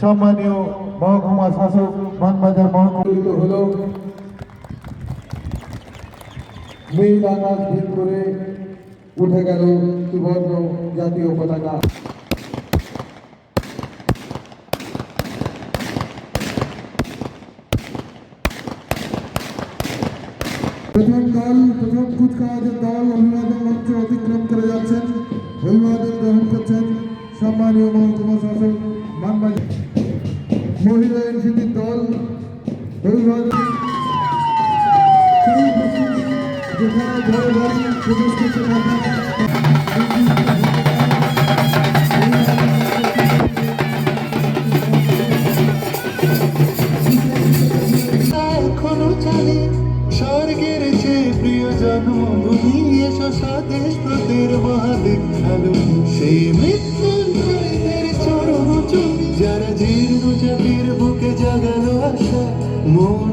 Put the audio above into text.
সম্মানীয় মহকুমা শাসক মানবাজার মহকুমিত হল। আকাশ ভেদ করে উঠে গেল সুবর্ণ জাতীয় পতাকা। প্রথম দল, প্রথম কুচকাওয়াজের দল অভিবাদন মঞ্চ অতিক্রম করে যাচ্ছেন। অভিবাদন গ্রহণ করছেন। সম্মানীয় মহকুমা শাসক মানবাজার মহিলা এনসিপির দল যেখানে ঘরে স্বর্গের চেয়ে প্রিয় এসো স্বদেশ সেই মৃত্যুঞ্জয়দের mundo